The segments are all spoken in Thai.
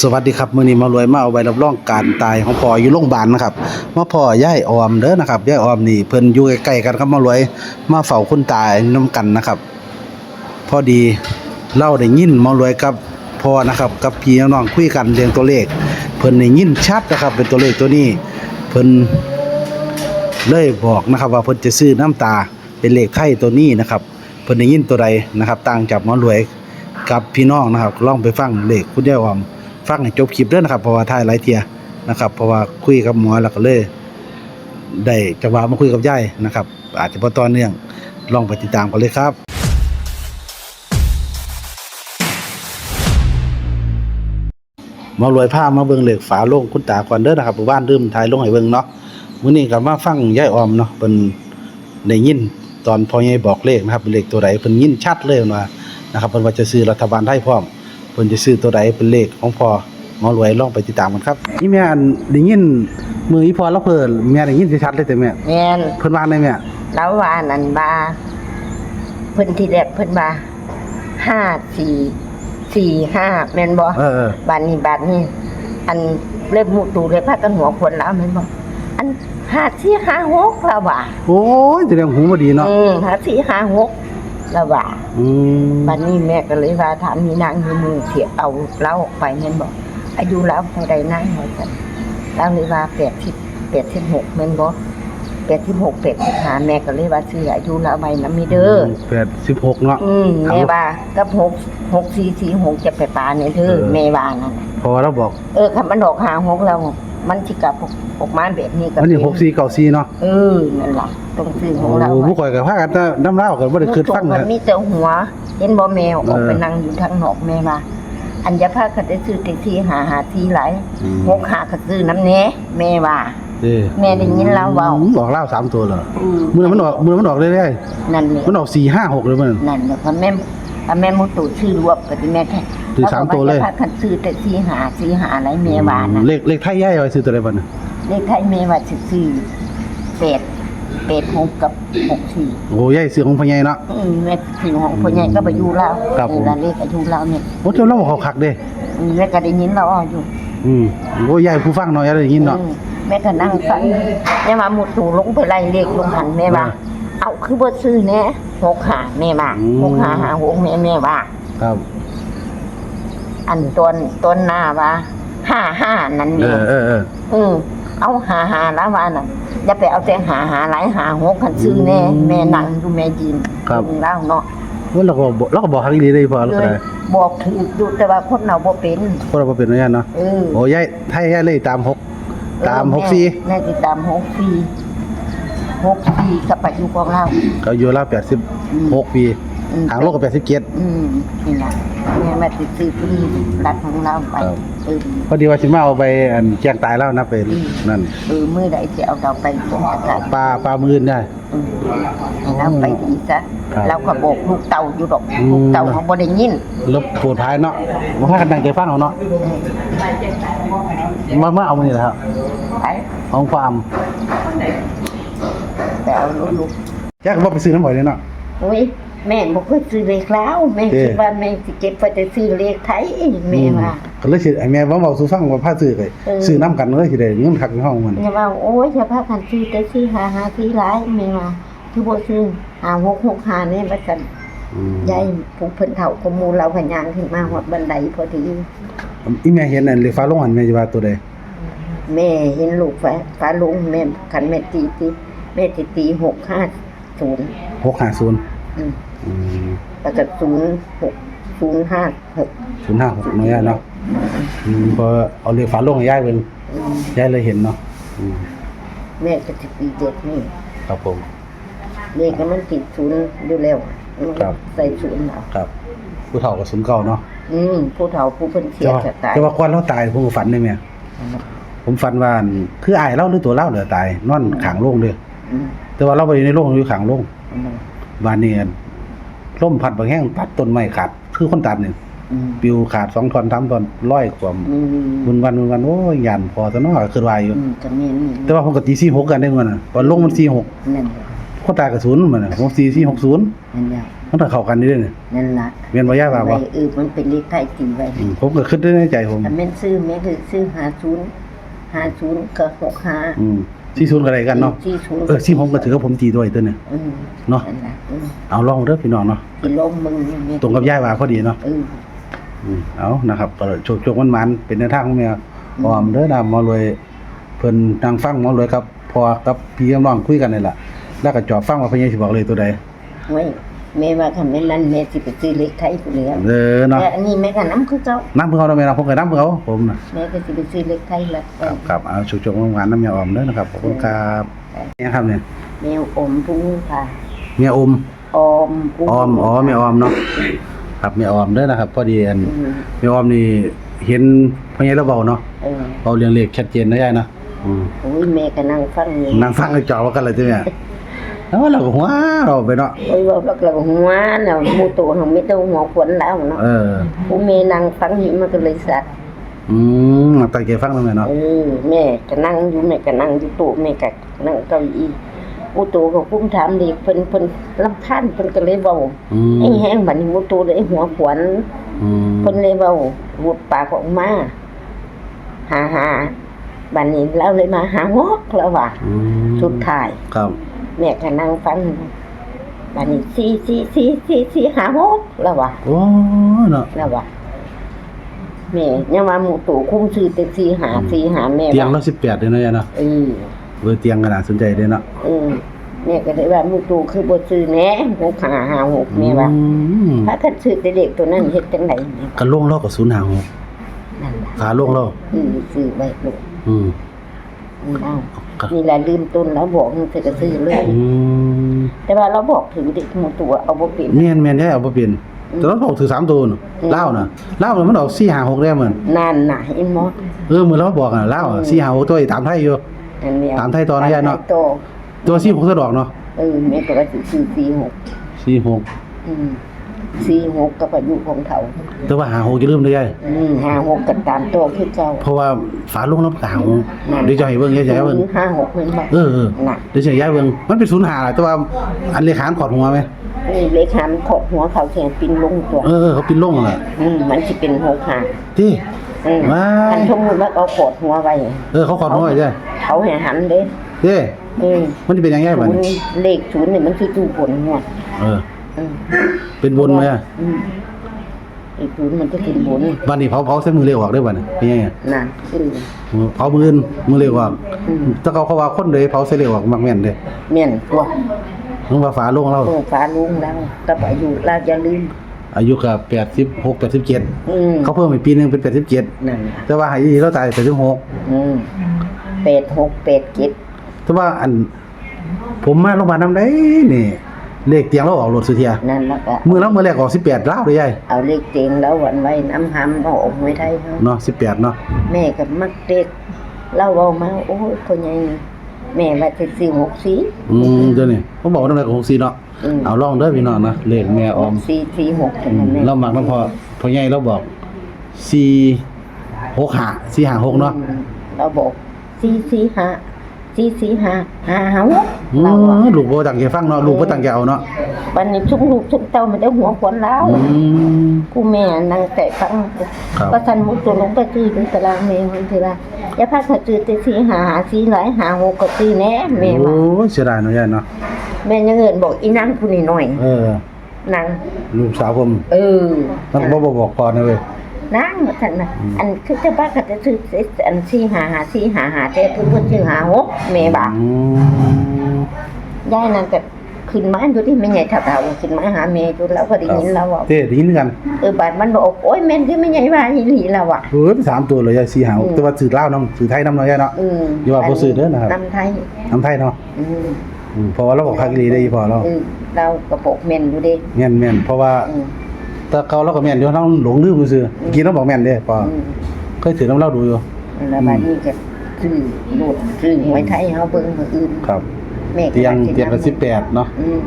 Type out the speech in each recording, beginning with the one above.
สวัสดีครับมื้อนี้มารวยมาเอาใบรับรองการตายของพ่ออยู่โรงพยาบาลนะครับมาพ่อยายออมเด้อนะครับยายออมนี่เพิ่นอยู่ใกล้ๆกันครับมารวยมาเฝ้าคุณตายนํกันนะครับ พอดีเล่าได้ยินมารวยกับพ่อนะครับ กับพี่น้องคุยกันเรื่องตัวเลข เพิ่นได้ยินชัดนะครับ เป็นตัวเลขตัวนี้ เพิ่นเลยบอกนะครับ ว่าเพิ่นจะซื้อน้ำตาเป็นเลขไข่ตัวนี้นะครับ เพิ่นได้ยินตัวใดนะครับต่างจากมอรวยกับพี่น้องนะครับลองไปฟังเลขคุณยายออม ฟังให้จบคลิปเด้อนะครับเพราะว่าถ่ายหลายเทียนะครับ เพราะว่าคุยกับหมอแล้วก็เลยได้จังหวะมาคุยกับยายนะครับ อาจจะบ่ต่อเนื่องลองไปติดตามกันเลยครับมารวยผ้ามาเบิ่งเหล็กฝาโลงคุณตาก่อนเด้อนะครับบ้านลืมถ่ายลงให้เบิ่งเนาะมื้อนี้ก็มาฟังยายออมเนาะเพิ่นได้ยินตอนพ่อใหญ่บอกเลขนะครับเป็นเลขตัวใดเพิ่นยินชัดเลยว่านะครับเพิ่นว่าจะซื้อรัฐบาลไทยพร้อม เพิ่นจะซื้อตัวใดเป็นเลขของพ่อหมารวยลองไปติดตามกันครับนี่แม่อันได้ยินมืออีพอแล้วเพิ่นแม่ได้ยินชัดเลยแต่แม่แม่นเพิ่นว่าได้แม่แล้วว่านั่นบาเพิ่นที่แรกเพิ่นว่าห้าสี่สี่ห้าแม่นบ่เออเออบาดนี้บาดนี้ อันเล็บมุตูเล็บพากันหัวคนแล้วแม่นบ่อันห้าสี่ห้าหกแล้วว่าโอ้ยแสดงหูบ่ดีเนาะอืมห้าสี่ห้าหก แล้วว่าอืมบาดนี้แม่ก็เลยว่าถามมีนางอยู่มือเสียเอาเล่าออกไปแม่นบ่อายุแล้วเท่าใดนางว่าซั่นแล้วเลยว่า80 86แม่นบ่86 85แม่ก็เลยว่าซื้ออายุแล้วไว้นำมีเด้อแปดสิบหกเนาะ อืมแม่ว่ากับหกหกสี่สี่หกจะไปปลาเนี่ยเธอเออ แม่ว่านั่นน่ะพอเราบอก เออคำมันดอกหาหกแล้ว มันจิกลับออกมาแบบนี้กับวันนี้หกสี่เก้าสี่เนาะเออนั่นล่ะต้องซื้อของเราโอ้ผู้ข่อยกับพากันแต่น้ำเล่ากันบ่ได้คืนฟังมันะนมีแต่หัว เห็นบ่แมวออกไปเออนั่งอยู่ทางนอกแม่ว่าอันจะพากันได้ซื้อแท็กซี่หาหาที่หลายอืมหกหาก็ซื้อน้ำแหน่แม่ว่าเด้อแม่ได้ยินเราเว้าอืมออกเล่าสามตัวเหรออืมมือมันออกมือมันออกเรื่อยนั่นแหละๆมันออกสี่ห้าหกเลยมันนั่นแหละพอแม่ พอแม่มุตูชื่อรวบกับแม่แค่ถือสามตัวเลยแวก็าจะพากันซื้อแท็กซี่หาซื้อหาอะไรแม่ว่านะเลขเลขไทยย่ายไว้ซื้อตัวอะไรบ้างเลขไทยเมว่าสิสี่แปดแปดหกกับหกสี่โอ้ย่ายซื้อของพ่อใหญ่เนาะ อืมแม่สี่ของพ่อใหญ่ก็ไปอยู่แล้วครับผม เออเลขอายุเราเนี่ยโอ้เจ้าเล่าเขาคักเด้อืมแม่ก็ได้ยินเราอ้ออยู่ อืมโอ้ย่ายผู้ฟังเนาะย่ายได้ยินเนาะ อืมแม่ก็นั่งฟังแม่มาหมุดตูลงไปไล่เลขลงหันแม่ว่าอ่า เอาคือบ่ซื้อแน่หกหาแม่ว่าอืม หกหาหาหกแม่แม่ว่า ครับอันต้นต้นหน้าว่าห้าห้านั่นเอเองอเออเอออืมเอาหาหาแล้วว่าน่ะอย่าไปเอาแต่หาหาหลายหาหกคันซื้อแน่อืมแม่นั่งดูแม่ยืนครับเล่าเนาะว่าเราก็บอกเราก็บอกฮักอีหลีได้พอแล้วเลก็ยได้บอกถืออยู่แต่ว่าคนเราบ่เป็นเพราะเราบ่เป็นเนาะย่าเนาะเออ โอ้ย่ายไทยย่ายเลยตามหกตามหกเออสี่แม่ติดตามหกสี่ หกสี่กับปัจจุบันเรา ก็อยู่ราวแปดสิบหกปีอืมทางโลกก็แปดสิบเจ็ด อืมนี่ล่ะแม่มาติดซื้อฟรีรัดของเราไปครับ เออ พอดีว่าสิมาเอาไปอันแจ้งตายแล้วนะไปอืม นั่นเออมื้อใดสิเอาเราไปส่งอากาศปลาปลามืออื่นได้ อืมให้เราไปดีซะครับเราก็บอกลูกเต่าอยู่ดอกอืม ลูกเต่าเขาบ่ได้ยินลบปวดท้ายเนาะมาให้กันดังใจฟังเอาเนาะมาเมื่อเอามานี่แหละครับไปของฟาร์ม แต่เอาลูกแจ็คว่าไปซื้อน้ำบ่อยเลยเนาะๆโอ้ยแม่บ่เคยซื้อเลขแล้วแม่เด้ คิดว่าแม่สิเก็บไว้แต่ซื้อเลขไทยแม่ว่า ก็เลยสิไอ้แม่ว่าเว้าสู่ฟังว่าพาซื้อไปเออ ซื้อน้ำกันเลยสิได้เงินคักในห้องมันอย่าว่าโอ้ยอย่าพากันซื้อแต่ซื้อหาหาซื้อหลายแม่ว่าคือบ่ซื้อหาหกหกหานี่ว่าซั่นอืมยายผู้เพิ่นเฒ่าก็หมู่เราพยางขึ้นมาฮอดบันไดพอดี อีแม่เห็นอันเลขฟ้าลงอันแม่จะว่าตัวใดแม่เห็นลูกฟ้าฟ้าลุงแม่คันแม่ตีตี แม่สิตี650 650อืมอืมแล้วก็ศูนย์หกศูนย์ห้าหก056เนาะย่าเนาะอืมพอเอาเลขฟ้าลงให้ยายเบิ่งยายเลยเห็นเนาะอืมแม่ก็สิปีเด็กนี่ครับผม เลขก็มันติดศูนย์อยู่แล้วมันครับ ใส่ศูนย์เอาครับ ผู้เฒ่ากับศูนย์เก่าเนาะอืมผู้เฒ่าผู้เพิ่นเสีแต่ยว่าจะตายแต่ว่าก่อนเราตายผมก็ฝันได้แม่ผมฝันว่าอั่นคืออายเราหรือตัวเราเหลือตายนอนข้างโรงเลย อืมแต่ว่าเราไปอยู่ในโรงอยู่ข้างโรงอืมบ้านนี้อั่นลมพัดบางแห้งตัดต้นไม้ขาด คือคนตัดนี่อืมปิวขาดสองท่อนสามท่อนร้อยความอืมวันวันวันวันโอ้ยยันพอซะเนาะคือว่าอยู่ อืมก็มีนี่แต่ว่าผมก็ตี46กันได้มันน่ะวันลงมัน46นั่นแหละคนตายกับศูนย์มันน่ะผม4460นั่นแหละผมันต้องเข้ากันนี่เด้เนี่ยนั่นล่ะแม่นบ่ย่าว่าบ่ไว้เออมันเป็นเลขไทยจริงไว้อืมผมก็คิดได้ในใจผม ถ้าแม่นซื้อแม่คือซื้อหาศูนย์หาศูนย์กับหกห้าอืม40ก็ได้กันเนาะสี่ศูนย์เออสิผมก็ถือว่าผมตีด้วยตัวเนี่ยอืมเนาะนั่นล่ะอืมเอาลองเด้อพี่น้องเนาะที่ลงมึงนี่แม่ตรงกับย่าว่าพอดีเนาะเอออืมเอานะครับก็โชคโชคมันๆเป็นแนวทางของแม่ออมเด้อนะหมอรวยเพิ่นนั่งฟังหมอรวยครับพอกับพี่น้องคุยกันนี่ล่ะแล้วก็จอบฟังว่าเพิ่นสิบอกเลยตัวใดไว้ แม่ว่าคำแม่นนั่นแม่สิไปซื้อเลขไทยผู้แล้วเด้อเนาะแต่อันนี้แม่ก็น้ำคือเจ้านำเพิ่นเขาเนาะแม่เนาะผมก็นำเพิ่นเขาผมน่ะแม่ก็สิไปซื้อเลขไทยละครับครับเอาโชคโชคมันๆนำแม่ออมเด้อนะครับขอบคุณครับเนี่ยครับเนี่ยแมวอมพุงค่ะแม่อมออมพุงออมอ๋อแม่ออมเนาะครับแม่ออมเด้อนะครับพอดีอันอืมแม่ออมนี่เห็นพ่อใหญ่เราเว้าเนาะเออเว้าเรื่องเลขชัดเจนนะยายเนาะอืมโอ้ยแม่ก็นั่งฟังอยู่นั่งฟังไอ้จอว่ากันเลยจ้ะเนี่ย แล้วเราก็หัวเราไปเนาะโอ้ยว่าแล้วก็หัวน่ะหมูตัวของไม่ต้องหัวขวนแล้วเนาะเออผู้แม่นั่งฟังอยู่มันก็เลยสัตว์อืมตั้งใจฟังแล้วแม่เนาะเออแม่ก็นั่งอยู่แม่ก็นั่งอยู่โต๊ะแม่ก็นั่งเก้าอี้หมูตัวก็คุ้มถามเด็กเพิ่นเพิ่นลำคาญเพิ่นก็เลยเว้าอืมไอ้แห้งบัดนี้หมูตัวเลยหัวขวนอืมเพิ่นเลยเว้าหูดปากออกมาหาหาบัดนี้เราเลยมาหางอกแล้วว่าอืมสุดท้ายครับ แม่ก็นั่งฟังบัดนี้สี่สี่สี่สี่สี่หาหกแล้วว่ะโอ้เนาะแล้วว่ะแม่ยังว่าหมูตู่คุ้มซื้อแต่สี่หาสี่หาแม่เตียงว่าเรา18เด้อเนาะยายเนาะเออเว้ยเตียงก็น่าสนใจเด้อเนาะเออแม่ก็เลยว่าหมูตู่คือบ่ซื้อแหน่หกหาหาหกแม่ว่าอืมถ้าคันซื้อแต่เด็กตัวนั้นเฮ็ดจังได๋แม่กันลงเราก็056นั่นล่ะขาลงเราอือซื้อไว้ลูกอืม อือเอาก็นี่แหละลืมต้นแล้วบอกมันจะซื้อเลย อืมแต่ว่าเราบอกถึงเด็กหมูตู่เอาบ่เป็น แม่นแม่นยายเอาบ่เป็นแต่เราบอกถือสามตัวน่ะอืมลาวน่ะลาวน่ะมันออก456ได้เหมือนนั่นน่ะเห็นบ่เออมื้อเราบอกอะลาวอะ456ตัวอีตามไทยอยู่ อันเนี้ยตามไทยต่อนะยายเนาะ ตมไทต่อตัว46ซะดอกเนาะเออแม่ก็ว่าสิซื้อสี่หก46อืม สี่หกกับอายุของเขาแต่ว่า56อย่าลืมเด้อยายอืมห้าหกกันตามตัวคือเก่า เพราะว่าฝาลงน้ำกลางเดี๋ยวจะให้เบิ่งยายๆเบิ่งห้าหกเป็นบ่เออเออน่ะเดี๋ยวจะให้ยายเบิ่งมันเป็นศูนย์หาแหละแต่ว่าอันเลขานขอดหัวไหมนี่เลขหามขดหัวเขาแทนปินลงตัวเออเออเขาปินลงน่ะอืมมันสิเป็นหกหาที่ อืมว้าย คันสมมุติว่าเอาขดหัวไว้เออเขาขอดหัวไว้จ้ะเขาให้หันเด้เด้อืมมันจะเป็นยังไงศูบัดนนี้ย์เลขศูนย์นี่มันคือตู้ผลหัวเออ อืมเป็นบนไหมอะอืมเลขศูนย์มันจะเป็นบนวันนี้เผาเผาใส่มือเร็วออกได้บ่เนี่ยเป็นยังไงนั่นคือเผามืออื่นมือเร็วออกอืมถ้าเขาเขาว่าคนเลยเผาใส่เร็วออกมักแม่นเด้แม่นตัวมึงว่าฝาลงเราโอ้ฟ้าลุงแล้วกับอายุเราอย่าลืมอายุก็86 87อืมเขาเพิ่มอีกปีหนึงเป็น87นั่นล่ะแต่ว่าให้เราตาย86อืมเป็ดหกเป็ดเจ็ดแต่ว่าอัน ผมมาโรงพยาบาลน้ำได้นี่ เลขเตียงเราออกรถสุเทีย นั่นแล้วก็มือแล้วมือแรกออก18ลาวเลยยายเอาเลขเตียงแล้ววันไว้น้ำหำเอาออกไว้ไทยเขาเนาะ18เนาะแม่กับมักเด็กเล่าเอามาโอ้ยคนใหญ่นี่แม่ว่าจะซื้อหกสีอืมเดี๋ยวนี้ผมบอกว่าน้ำแรกของ4เนาะอืมเอาลองเด้อพี่น้องนะเลขแม่ออมสี่สี่หกเท่านั้นแม่เรามักนำพอพ่อใหญ่เราบอก4 6 5 4 5 6เนาะอืมเราบอกสี่สี่ห้า สี่สี่ห้าห้าห้าหกอืเราอะมลูกบ่ตั้งใจฟังเนาะลูกบ่ตั้งใจเอาเนาะวันนี้ชุกลูกชุกเต้ามันได้หัวขวนแล้ว อืม กูแม่นั่งแต่ฟังครับก็ทันมุกตัวลงไปซื้อเป็นตารางเมงมันคือว่าอย่าพาเขาซื้อแต่สีหาหาสีหลายหาหกก็ซื้อแน่แม่โอ้ว่ายเสียดายเนาะยายเนาะแม่ยังเงินบอกอีนั่งผู้นี้หน่อยเออ นางลูกสาวผมเออมันบ่บ่บอกพอนะเว้ย นางว่าท่านน่ะอันคือจะบ้าก็จะซื้ออันสีหาหาสีหาหาแต่เพิ่นเพิ่นซื้อหาหกแม่บ่าอืมยายนั่นก็ขึ้นมาอยู่ที่แม่ใหญ่เฒ่าๆขึ้นมาหาแม่อยู่แล้วก็ได้ยินแล้วว่าเต้ได้ยินกันเออบาดมันบอกโอ้ยแม่นคือแม่ใหญ่ว่าอีหลีแล้วอะเออไปสามตัวเลยยาย4 5 6แต่ว่าสื่อลาวนํสื่อไทยนำเนาะยายเนาะอืมอย่าว่าบ่ซื้อเด้อนะครับนำไทยน้ำไทยเนาะอืมอืมเพราะว่าเราบอกคักอีหลีได้อีพอเราเออเรากระโปกแม่นอยู่เด้แม่นแม่นเพราะว่าอืม แต่เก่าเราก็แม่นอยู่เราหลงลืมซื่อๆเมื่อกี้เราบอกแม่นเด้พออืมเคยถือน้ำเราดูอยู่ แล้วบัดนี้ก็ซื้อโลดซื้อหวยไทยเฮาเบิ่งมื้ออื่นครับ แม่ก็เตียงว่าสิเตียงละ18เนาะอืม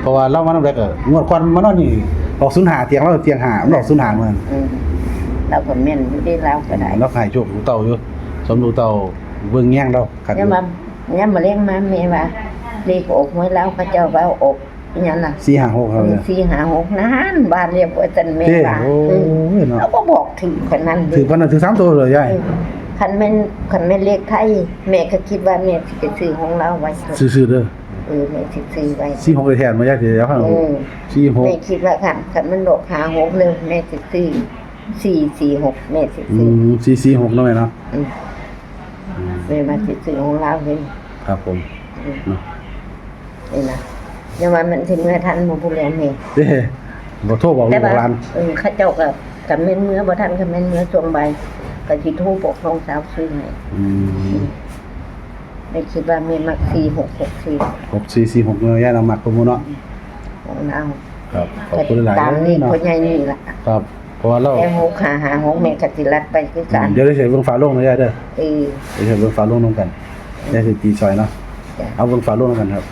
เพราะว่าเรามาน้ำแรกก็งวดก่อนมานอนนี่ออก05เตียงเราเตียง5มันออก05เหมือนอืมเราก็แม่นอยู่ได้เราก็ได้เราขายโชคลูกเต่าอยู่สมลูกเต่าเบิ่งแย่งเราขัดอเนี่ยยู่ มาเนี่ยมาเลี้ยงมาแม่ว่าเลขออกหวยแล้วเขาเจ้าว่าออก อิหยังล่ะสี่ห้าหกครับเนี่ยสี่หาหกนานบ้านเรียกว่าจันแม่เจ้ว่าโอ้เออยเนาะแล้วก็บอกถือคนนั้นถือพันนะถือสามตัวเลยยายเออคันแม่นคันแม่นเลขไทยแม่ก็คิดว่าแม่สิไปซื้อของเราไว้เถอะซื้อๆเด้อเออแม่สิซื้อไว้สี่หกเลยแทนมายายเดี๋ยวข้างเออสี่หกแม่คิดว่าคันคันมันดอกหาหกเลยแม่สิซื้อสี่สี่หกแม่สิอืซื้อมสี่สี่หกเนาะแม่เนาะอืมแม่มาสิซื้อของเราเห็นครับผมอืมเนาะนี่นะ อย่าว่ามันสิเมื่อทันบ่ผู้แล้วแม่เด้บ่โทรบอกลูแต่กบอว่ากหลานเออเข้าเจ้าก็กับแม่นเมื่อบ่ทันกับแม่นเมื่อช่วงบ่ายก็สิโทรบอกน้องสาวซื้อให้อืมไม่คิดว่าแม่มักสี่หกหกสี่หกสี่สี่หกเนาะยายนำมักประมูลเนาะของเราครับขอบคุณหลายตามนี้เนาะพ่อใหญ่นี่ล่ะครับเพราะว่าเราแต่หกหาหาหกแม่กติรัดไปคือกันเดี๋ยวได้ใส่เบิ่งฝาโลงเนาะยายเด้อ เออ เดี๋ยวใส่เบิ่งฝาโลงนำกันยายสิตีซอยเนาะ จ้ะ เอาเบิ่งฝาโลงนำกันครับ